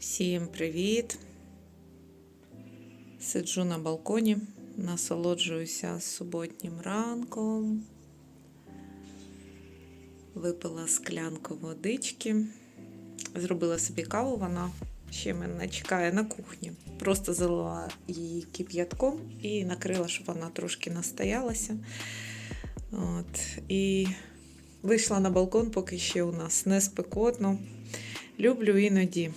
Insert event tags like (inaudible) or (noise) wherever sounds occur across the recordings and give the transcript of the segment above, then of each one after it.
Всім привіт! Сиджу на балконі, насолоджуюся суботнім ранком. Випила склянку водички, зробила собі каву, вона ще мене чекає на кухні. Просто залила її кип'ятком і накрила, щоб вона трошки настоялася. От. І вийшла на балкон, поки ще у нас не спекотно. Люблю іноді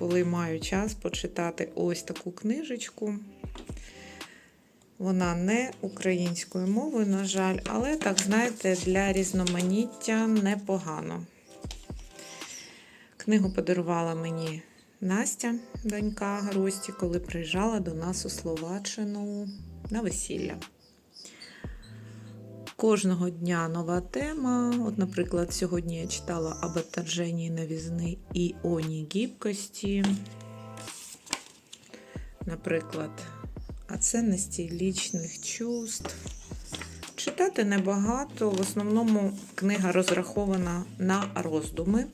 коли маю час почитати ось таку книжечку. Вона не українською мовою, на жаль, але, так, знаєте, для різноманіття непогано. Книгу подарувала мені Настя, донька Рості, коли приїжджала до нас у Словаччину на весілля. Кожного дня нова тема. От, наприклад, сьогодні я читала об отторжении новизни і оні гібкості. Наприклад, о цінності лічних чувств. Читати небагато. В основному книга розрахована на роздуми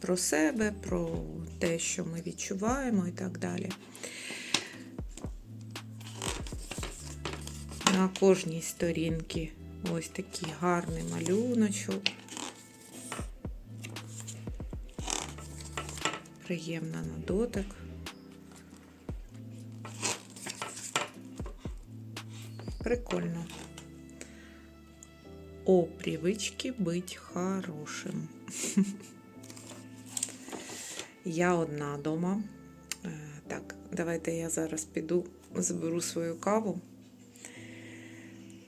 про себе, про те, що ми відчуваємо і так далі. На кожній сторінці ось такий гарний малюночок. Приємна на дотик. Прикольно. О привычке быть хорошим. (laughs) Я одна дома. Так, давайте я зараз піду, заберу свою каву.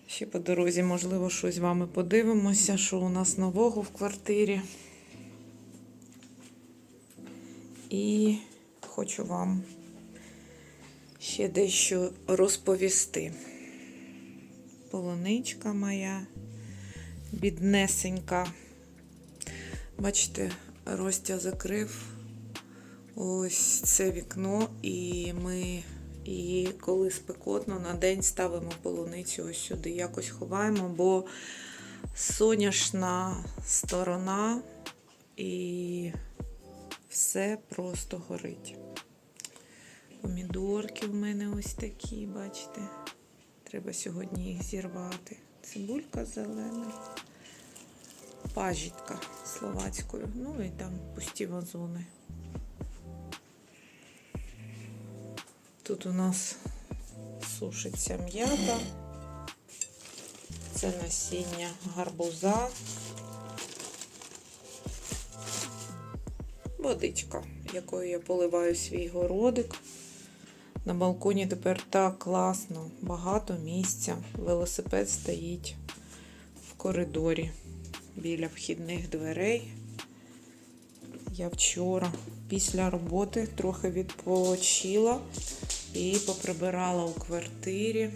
Ще по дорозі, можливо, щось з вами подивимося, що у нас нового в квартирі. І хочу вам ще дещо розповісти. Полоничка моя біднесенька. Бачите, Ростя закрив ось це вікно, і ми і коли спекотно, на день ставимо полуницю ось сюди. Якось ховаємо, бо соняшна сторона і все просто горить. Помідорки в мене ось такі, бачите. Треба сьогодні їх зірвати. Цибулька зелена, пажітка словацькою. Ну і там пусті вазони. Тут у нас сушиться м'ята, це насіння гарбуза, водичка, якою я поливаю свій городик. На балконі тепер так класно, багато місця. Велосипед стоїть в коридорі біля вхідних дверей. Я вчора після роботи трохи відпочила і поприбирала у квартирі.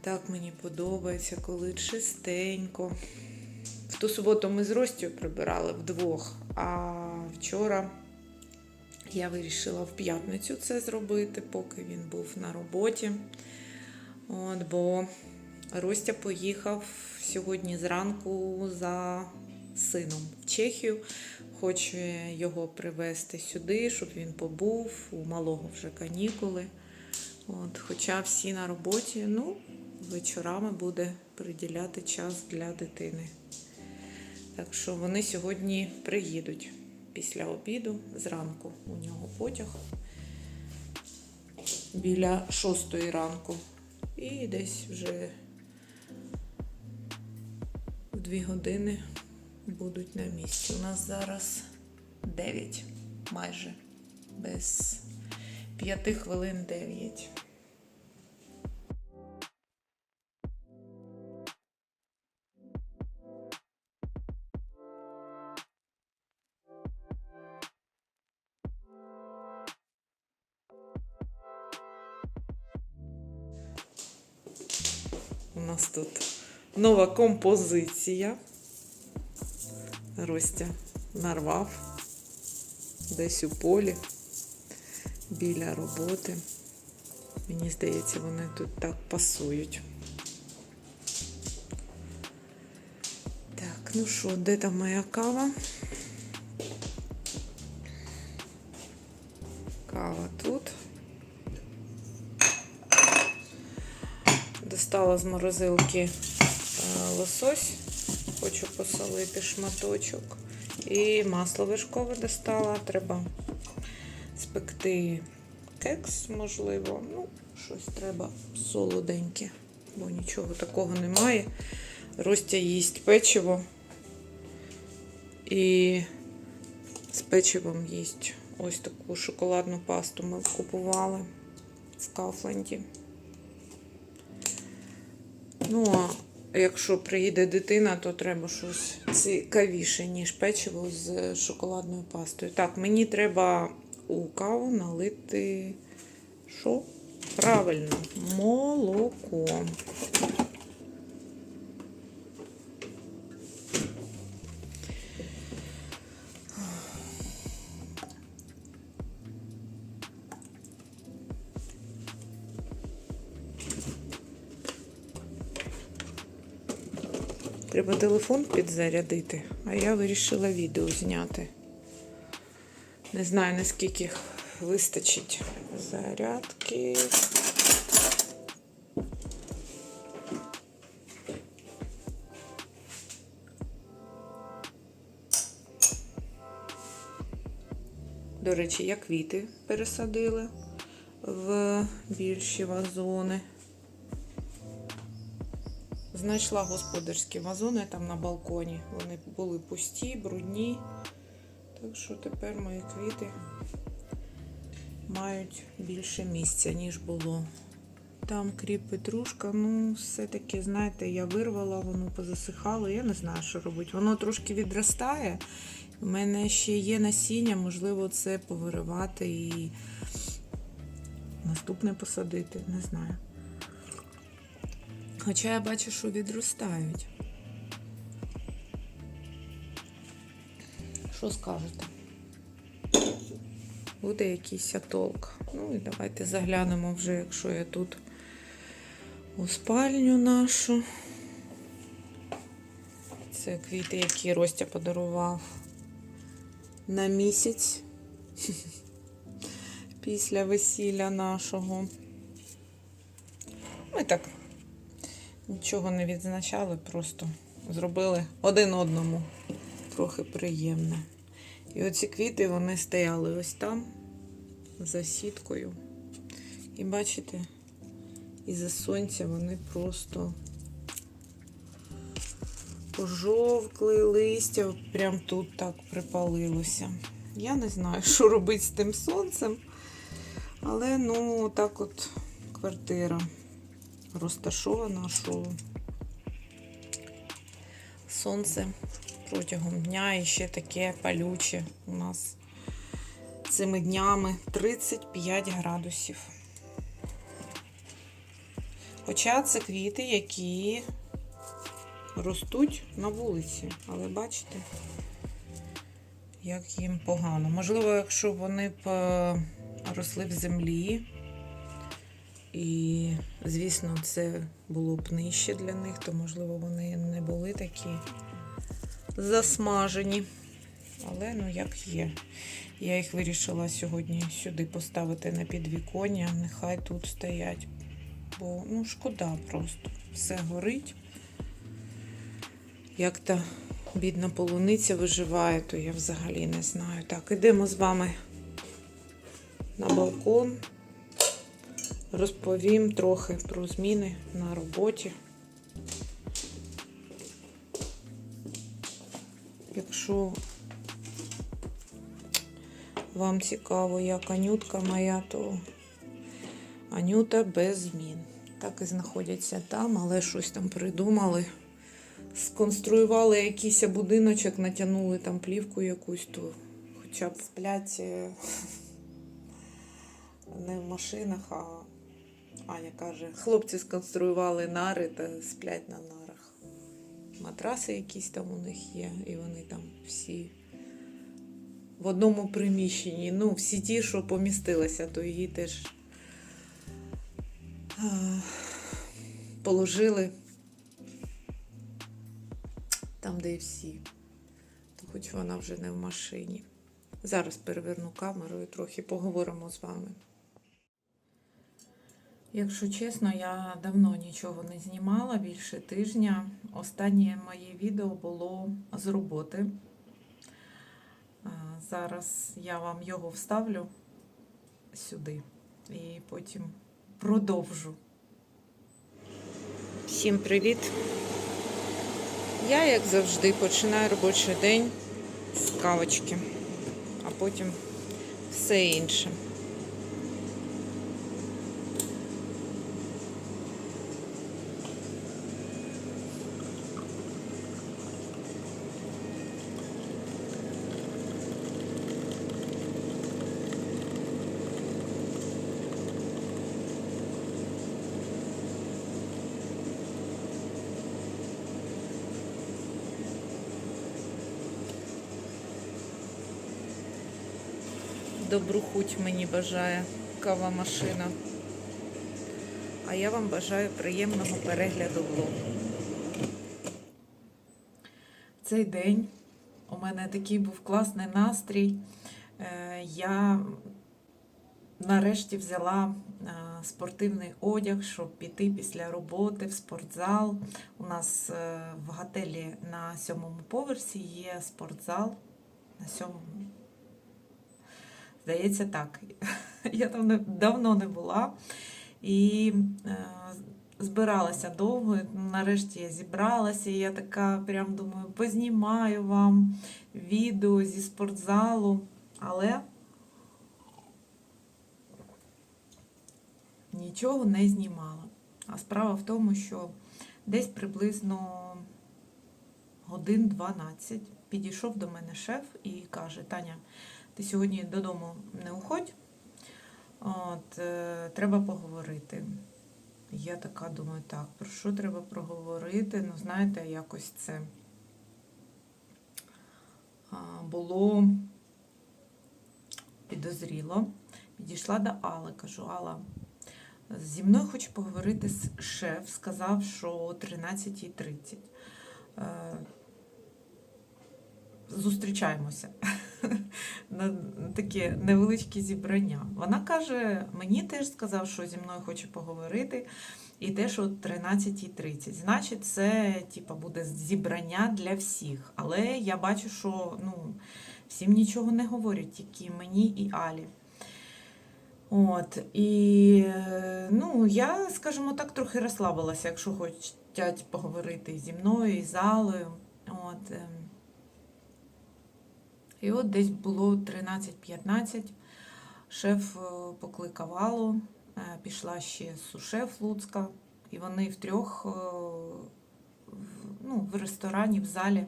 Так мені подобається, коли чистенько. В ту суботу ми з Ростю прибирали вдвох, а вчора я вирішила в п'ятницю це зробити, поки він був на роботі. От, бо Ростя поїхав сьогодні зранку за сином в Чехію. Хоче його привезти сюди, щоб він побув. У малого вже канікули. От, Хоча всі на роботі, ну, вечорами буде приділяти час для дитини. Так що вони сьогодні приїдуть після обіду зранку. У нього потяг біля шостої ранку. І десь вже в дві години будуть на місці. У нас зараз 9 майже без 5 хвилин 9. У нас тут нова композиція. Ростя нарвав десь у полі біля роботи. Мені здається, вони тут так пасують. Так, ну що, де там моя кава? Кава тут. Достала з морозилки е, лосось. Хочу посолити шматочок. І масло вершкове достала. Треба спекти кекс, можливо. Ну, щось треба солоденьке, бо нічого такого немає. Ростя їсть печиво і з печивом їсть ось таку шоколадну пасту ми купували в Кафленді. Ну, а якщо приїде дитина, то треба щось цікавіше, ніж печиво з шоколадною пастою. Так, мені треба у каву налити що? Правильно, молоко. Телефон підзарядити, а я вирішила відео зняти. Не знаю, наскільки вистачить зарядки. До речі, я квіти пересадили в більші вазони. Знайшла господарські вазони там на балконі. Вони були пусті, брудні. Так що тепер мої квіти мають більше місця, ніж було. Там кріп петрушка, ну, все-таки, знаєте, я вирвала, воно позасихало. Я не знаю, що робити. Воно трошки відростає. У мене ще є насіння, можливо, це повиривати і наступне посадити. Не знаю. Хоча я бачу, що відростають. Що скажете? Буде якийсь толк. Ну і давайте заглянемо вже, якщо я тут у спальню нашу. Це квіти, які Ростя подарував на місяць (laughs) після весілля нашого. Ми так нічого не відзначали, просто зробили один одному трохи приємне. І оці квіти вони стояли ось там, за сіткою. І бачите, із-за сонця вони просто пожовкли листя, прям тут так припалилося. Я не знаю, що робити з тим сонцем, але ну так от квартира розташована, що сонце протягом дня і ще таке палюче у нас цими днями 35 градусів. Хоча це квіти, які ростуть на вулиці, але бачите, як їм погано. Можливо, якщо вони б е, росли в землі, і, звісно, це було б нижче для них, то, можливо, вони не були такі засмажені. Але ну як є. Я їх вирішила сьогодні сюди поставити на підвіконня. Нехай тут стоять. Бо ну шкода просто. Все горить. Як та бідна полуниця виживає, то я взагалі не знаю. Так, ідемо з вами на балкон. Розповім трохи про зміни на роботі. Якщо вам цікаво, як Анютка моя, то Анюта без змін. Так і знаходяться там, але щось там придумали. Сконструювали якийсь будиночок, натягнули там плівку якусь, то хоча б сплять е, (laughs) не в машинах, а Аня каже, хлопці сконструювали нари та сплять на нарах. Матраси якісь там у них є, і вони там всі в одному приміщенні. Ну, всі ті, що помістилися, то її теж положили там, де і всі. То хоч вона вже не в машині. Зараз переверну камеру і трохи поговоримо з вами. Якщо чесно, я давно нічого не знімала, більше тижня. Останнє моє відео було з роботи. Зараз я вам його вставлю сюди і потім продовжу. Всім привіт! Я, як завжди, починаю робочий день з кавочки, а потім все інше. Добру хуть мені бажає кава машина. А я вам бажаю приємного перегляду влогу. Цей день у мене такий був класний настрій. Е, Я нарешті взяла е, спортивний одяг, щоб піти після роботи в спортзал. У нас е, в готелі на сьомому поверсі є спортзал. На сьомому Здається, так. (laughs) Я там давно не була і е, збиралася довго. Нарешті я зібралася, і я така прям думаю, познімаю вам відео зі спортзалу, але нічого не знімала. А справа в тому, що десь приблизно годин 12 підійшов до мене шеф і каже: Таня, ти сьогодні додому не уходь, от, е, треба поговорити. Я така думаю, так, про що треба проговорити? Ну, знаєте, якось це було підозріло. Підійшла до Алли, кажу, Алла, зі мною хоче поговорити з шеф, сказав, що о 13.30. Зустрічаємося (laughs) на таке невеличке зібрання. Вона каже: мені теж сказав, що зі мною хоче поговорити, і теж о 13.30. Значить, це типа, буде зібрання для всіх. Але я бачу, що ну, всім нічого не говорять, тільки мені і Алі. От, і ну, я, скажімо так, трохи розслабилася, якщо хочуть поговорити зі мною, і з Алою. От, ем. І от десь було 13-15. Шеф е, покликав Аллу, е, пішла ще сушеф Луцька, і вони втрьох е, ну, в ресторані, в залі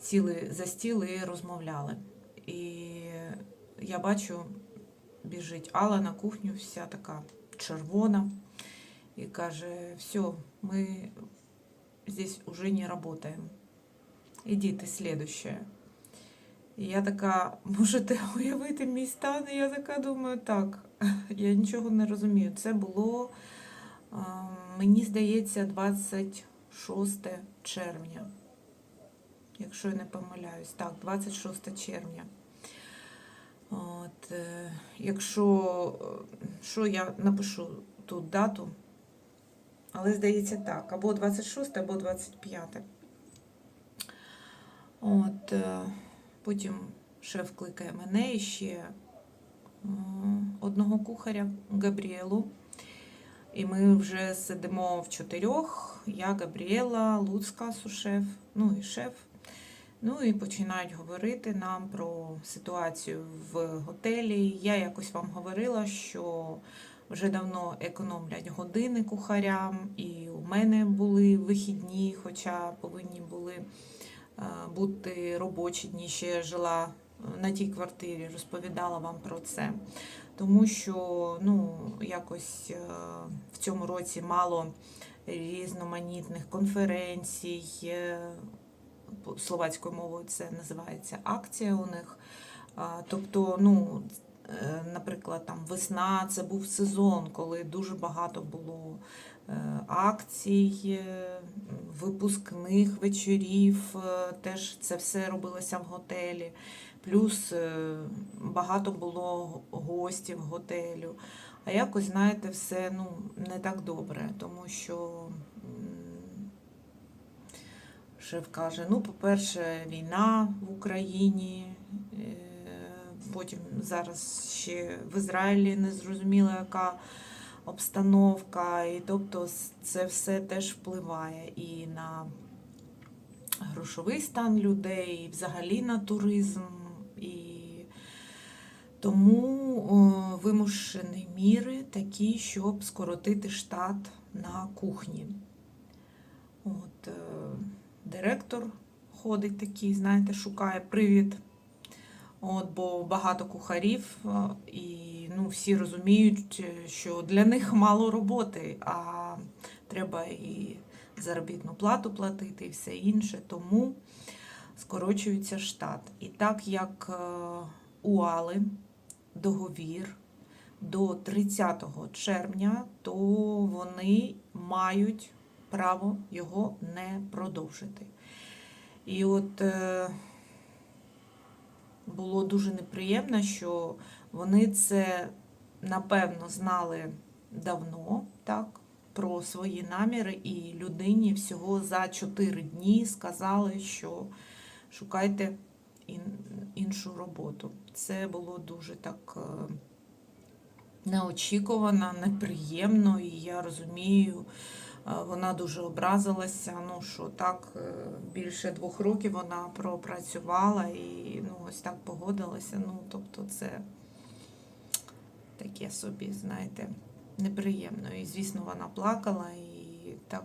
сіли за стіл і розмовляли. І я бачу, біжить Алла на кухню, вся така червона, і каже: все, ми здесь уже не работаем. Идите следующее. І я така, можете (laughs) уявити мій стан? І я така думаю, так, (laughs) я нічого не розумію. Це було, мені здається, 26 червня. Якщо я не помиляюсь, так, 26 червня. От, е, якщо що я напишу тут дату, але здається так, або 26, або 25. От, е, Потім шеф кликає мене і ще е, одного кухаря Габріелу. І ми вже сидимо в чотирьох. Я, Габріела, Луцька, сушеф, ну і шеф. Ну і починають говорити нам про ситуацію в готелі. Я якось вам говорила, що вже давно економлять години кухарям, і у мене були вихідні, хоча повинні були бути робочі дні. Ще жила на тій квартирі, розповідала вам про це. Тому що ну, якось е, в цьому році мало різноманітних конференцій. е, словацькою мовою це називається акція у них. Тобто, ну, е, наприклад, там весна це був сезон, коли дуже багато було е, акцій, е, випускних вечорів. е, Теж це все робилося в готелі. Плюс е, багато було гостів готелю. А якось, знаєте, все ну, не так добре, тому що шеф каже: ну, по-перше, війна в Україні, е, потім зараз ще в Ізраїлі не зрозуміло, яка обстановка, і тобто це все теж впливає і на грошовий стан людей, і взагалі на туризм. І тому вимушені міри такі, щоб скоротити штат на кухні. От, е, директор ходить такий, знаєте, шукає привід. От, бо багато кухарів, е, і ну, всі розуміють, е, що для них мало роботи, а треба і заробітну плату платити, і все інше. Тому скорочується штат. І так як е, у Али договір до 30 червня, то вони мають право його не продовжити. І от було дуже неприємно, що вони це напевно знали давно, так, про свої наміри, і людині всього за 4 дні сказали, що шукайте іншу роботу. Це було дуже так е, неочікувано, неприємно, і я розумію, вона дуже образилася. Ну що так е, більше двох років вона пропрацювала і ну, ось так погодилася. Ну, тобто, це таке собі, знаєте, неприємно. І звісно, вона плакала і так.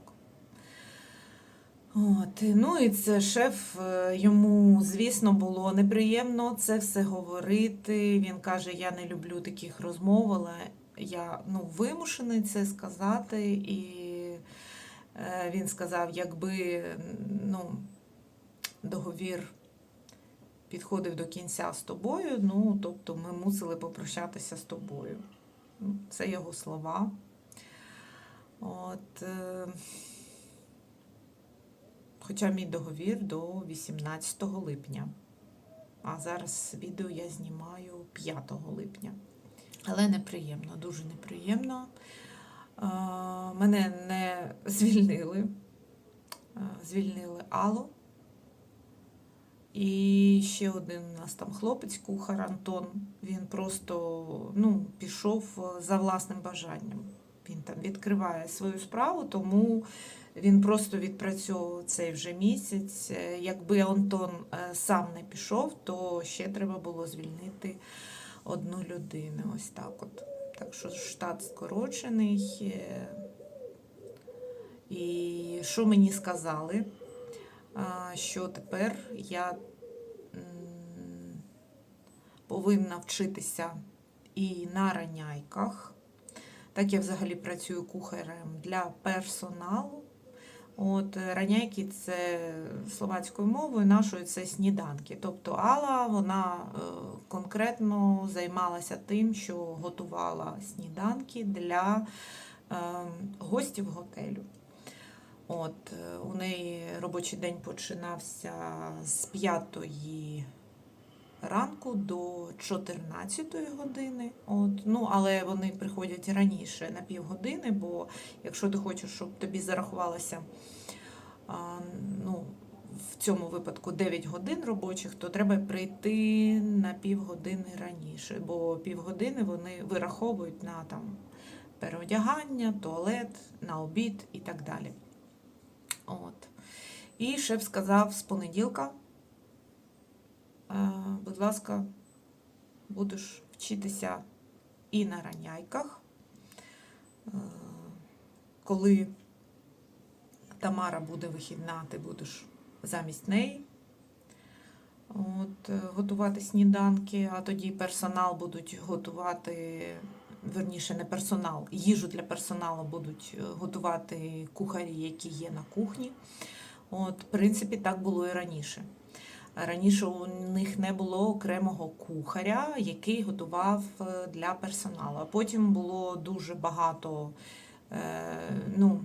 От, ну і це шеф, е, йому, звісно, було неприємно це все говорити. Він каже, я не люблю таких розмов, але я ну, вимушений це сказати. І він сказав, якби ну, договір підходив до кінця з тобою, ну, тобто ми мусили попрощатися з тобою. Ну, Це його слова. От, е, Хоча мій договір до 18 липня. А зараз відео я знімаю 5 липня. Але неприємно, дуже неприємно. Мене не звільнили. Звільнили Аллу. І ще один у нас там хлопець, кухар Антон. Він просто ну, пішов е, за власним бажанням. Він там відкриває свою справу, тому він просто відпрацьовував цей вже місяць. Е, Якби Антон е, сам не пішов, то ще треба було звільнити одну людину. Ось так от. Так що штат скорочений. Е, І що мені сказали? Що тепер я повинна вчитися і на раняйках. Так я взагалі працюю кухарем для персоналу. От е, раняйки це словацькою мовою, нашою це сніданки. Тобто Алла вона е, конкретно займалася тим, що готувала сніданки для е, гостів готелю. От, у неї робочий день починався з 5 ранку до 14 години. От, ну, але вони приходять раніше на півгодини, бо якщо ти хочеш, щоб тобі зарахувалося а, ну, в цьому випадку 9 годин робочих, то треба прийти на півгодини раніше, бо півгодини вони вираховують на там, переодягання, туалет, на обід і так далі. От. І шеф сказав з понеділка, будь ласка, будеш вчитися і на раняйках. Е, Коли Тамара буде вихідна, ти будеш замість неї. От, е, готувати сніданки, а тоді персонал будуть готувати, верніше, не персонал, їжу для персоналу будуть е, готувати кухарі, які є на кухні. От, в принципі, так було і раніше. Раніше у них не було окремого кухаря, який готував е, для персоналу. А потім було дуже багато ну,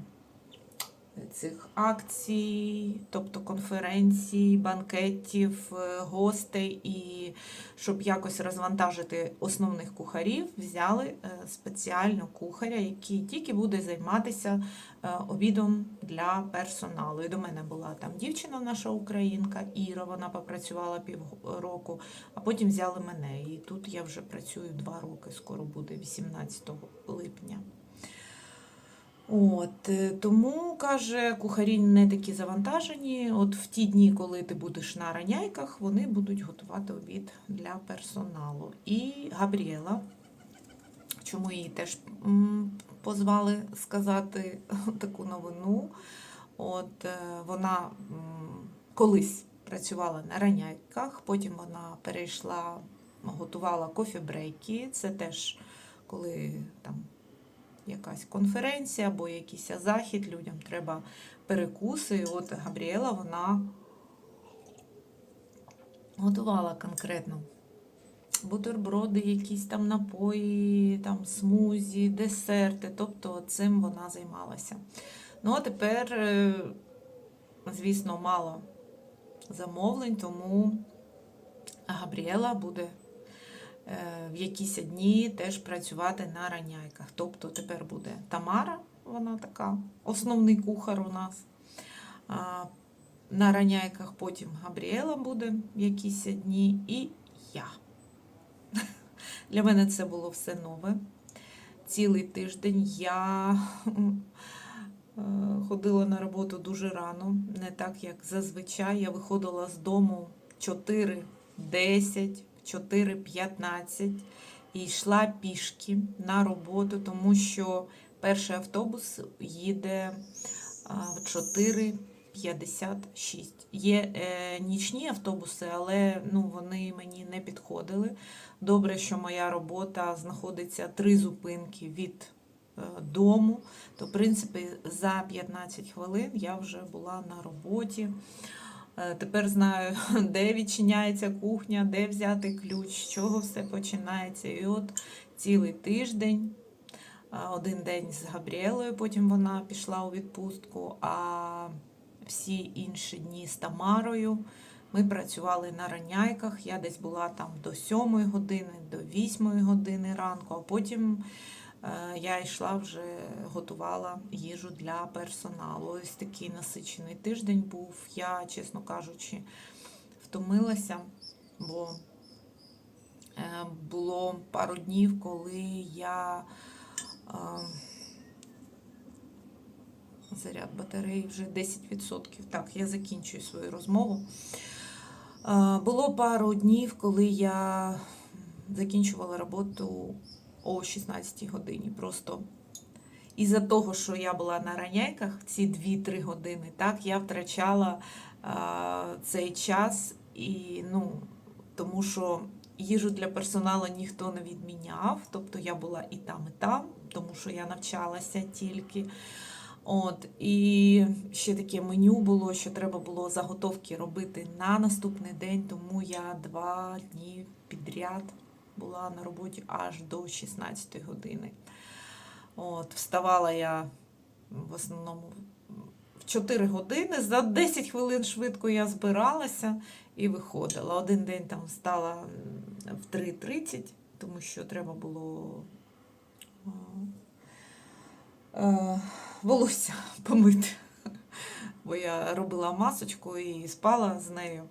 цих акцій, тобто конференцій, банкетів, е, гостей, і щоб якось розвантажити основних кухарів, взяли е, спеціально кухаря, який тільки буде займатися е, обідом для персоналу. І до мене була там дівчина, наша українка, Іра, вона попрацювала півроку, а потім взяли мене. І тут я вже працюю два роки, скоро буде 18 липня. От, е, тому, каже, кухарі не такі завантажені. От в ті дні, коли ти будеш на раняйках, вони будуть готувати обід для персоналу. І Габріела, чому її теж позвали сказати (laughs) таку новину. От е, вона колись працювала на раняйках, потім вона перейшла, готувала кофі-брейки. Це теж коли там якась конференція або якийсь захід, людям треба перекуси. І от Габріела вона готувала конкретно бутерброди, якісь там напої, там смузі, десерти. Тобто цим вона займалася. Ну, а тепер, е, звісно, мало замовлень, тому Габріела буде в якісь дні теж працювати на раняйках. Тобто тепер буде Тамара, вона така, основний кухар у нас. На раняйках потім Габріела буде в якісь дні і я. (laughs) Для мене це було все нове. Цілий тиждень я е, ходила на роботу дуже рано, не так, як зазвичай. Я виходила з дому 4.10, 4.15 і йшла пішки на роботу, тому що перший автобус їде в 4.56. Є е, нічні автобуси, але ну, вони мені не підходили. Добре, що моя робота знаходиться три зупинки від е, дому, то, в принципі, за 15 хвилин я вже була на роботі. Е, Тепер знаю, (laughs) де відчиняється кухня, де взяти ключ, з чого все починається. І от цілий тиждень, е, один день з Габріелою, потім вона пішла у відпустку, а всі інші дні з Тамарою. Ми працювали на раняйках. Я десь була там до 7 години, до 8 години ранку, а потім я йшла вже готувала їжу для персоналу. Ось такий насичений тиждень був. Я, чесно кажучи, втомилася, бо е, було пару днів, коли я. е, Заряд батареї вже 10%. Так, я закінчую свою розмову. Е, Було пару днів, коли я закінчувала роботу о 16 годині. Просто із-за того, що я була на раняйках ці 2-3 години, так, я втрачала а, цей час, і, ну, тому що їжу для персоналу ніхто не відміняв. Тобто я була і там, і там, тому що я навчалася тільки. От, і ще таке меню було, що треба було заготовки робити на наступний день, тому я два дні підряд була на роботі аж до 16 години. От, вставала я в основному в 4 години, за 10 хвилин швидко я збиралася і виходила. Один день там встала в 3.30, тому що треба було. е, волосся (laughs) помити. Бо я робила масочку і спала з нею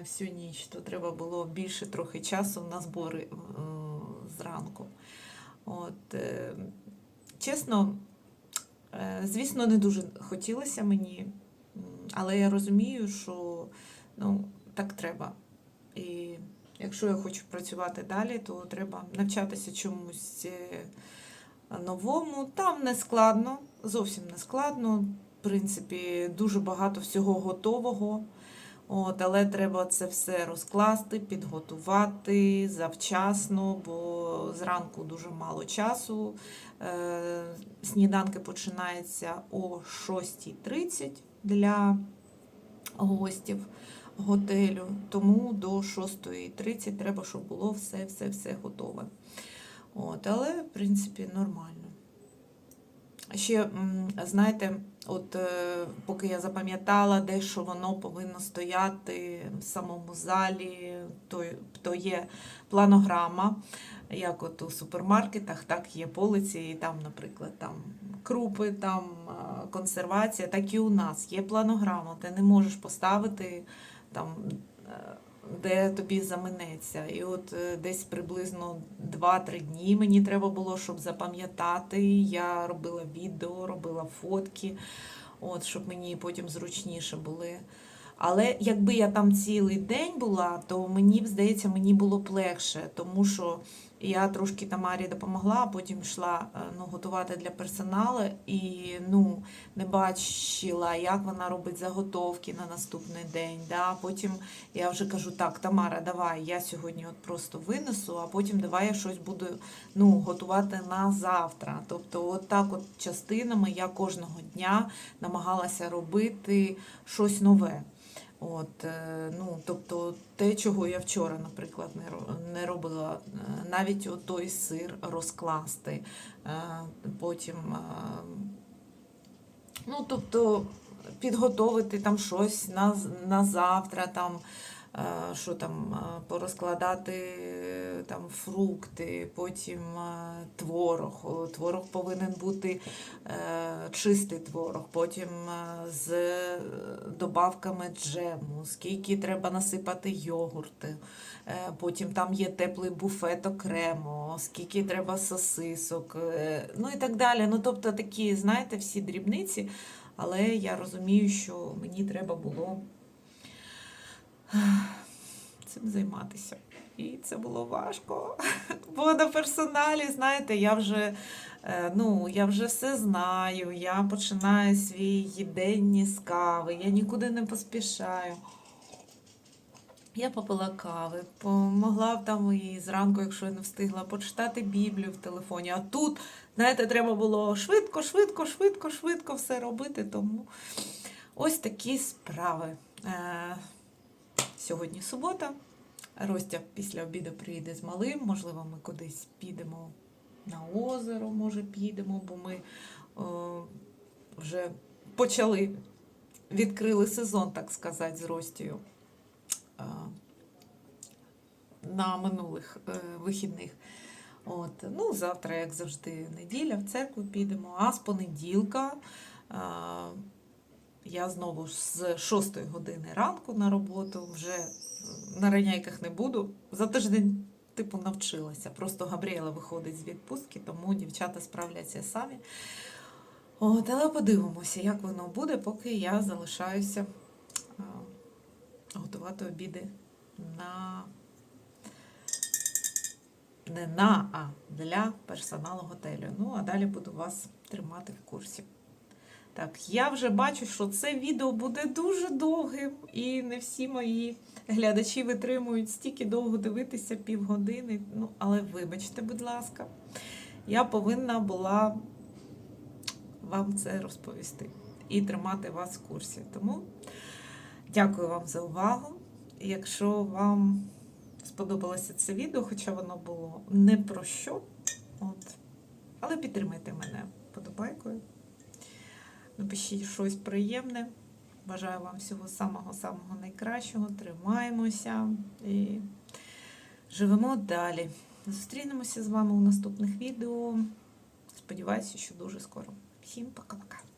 всю ніч, то треба було більше трохи часу на збори е, зранку. От, е, чесно, е, звісно, не дуже хотілося мені, але я розумію, що ну, так треба. І якщо я хочу працювати далі, то треба навчатися чомусь е, новому. Там не складно, зовсім не складно. В принципі, дуже багато всього готового. От, але треба це все розкласти, підготувати завчасно, бо зранку дуже мало часу. Е, сніданки починаються о 6.30 для гостів готелю, тому до 6.30 треба, щоб було все-все-все готове. От, але, в принципі, нормально. Ще, знаєте, от е, поки я запам'ятала, де що воно повинно стояти в самому залі, то, то є планограма, як от у супермаркетах, так є полиці, і там, наприклад, там крупи, там е, консервація, так і у нас є планограма. Ти не можеш поставити там. Де тобі заминеться. І от е, десь приблизно 2-3 дні мені треба було, щоб запам'ятати. Я робила відео, робила фотки, от, щоб мені потім зручніше були. Але якби я там цілий день була, то мені здається, мені було б легше, тому що я трошки Тамарі допомогла, потім йшла е, ну, готувати для персоналу і ну, не бачила, як вона робить заготовки на наступний день. Да? Потім я вже кажу, так, Тамара, давай, я сьогодні от просто винесу, а потім давай я щось буду ну, готувати на завтра. Тобто, от так от частинами я кожного дня намагалася робити щось нове. От, е, ну, тобто те, чого я вчора, наприклад, не ро- не робила, е, навіть отой той сир розкласти, е, потім, ну, тобто підготовити там щось на, на завтра, там, що там, е, порозкладати е, там фрукти, потім е, творог. Творог повинен бути е, чистий творог, потім е, з е, добавками джему, скільки треба насипати йогурти. Е, Потім там є теплий буфет окремо, скільки треба сосисок, е, ну і так далі. Ну, тобто такі, знаєте, всі дрібниці, але я розумію, що мені треба було цим займатися. І це було важко. (laughs) Бо на персоналі, знаєте, я вже, е, ну, я вже все знаю. Я починаю свій день з кави, я нікуди не поспішаю. Я попила кави, помогла б там і зранку, якщо я не встигла, почитати Біблію в телефоні. А тут, знаєте, треба було швидко, швидко, швидко, швидко все робити. Тому ось такі справи. Е, Сьогодні субота. Ростя після обіду приїде з малим. Можливо, ми кудись підемо на озеро, може, підемо, бо ми о, вже почали, відкрили сезон, так сказати, з Ростю е, на минулих е, вихідних. От. Ну, завтра, як завжди, неділя, в церкву підемо, а з понеділка. Е, я знову з 6 години ранку на роботу, вже на раняйках не буду. За тиждень, типу, навчилася. Просто Габріела виходить з відпустки, тому дівчата справляться самі. От, але подивимося, як воно буде, поки я залишаюся а, готувати обіди на не на, а для персоналу готелю. Ну, а далі буду вас тримати в курсі. Так, я вже бачу, що це відео буде дуже довгим, і не всі мої глядачі витримують стільки довго дивитися півгодини. Ну, але вибачте, будь ласка, я повинна була вам це розповісти і тримати вас в курсі. Тому дякую вам за увагу. Якщо вам сподобалося це відео, хоча воно було не про що, от, але підтримайте мене подобайкою. Напишіть щось приємне. Бажаю вам всього самого-самого найкращого. Тримаємося і живемо далі. Зустрінемося з вами у наступних відео. Сподіваюся, що дуже скоро. Всім пока-пока.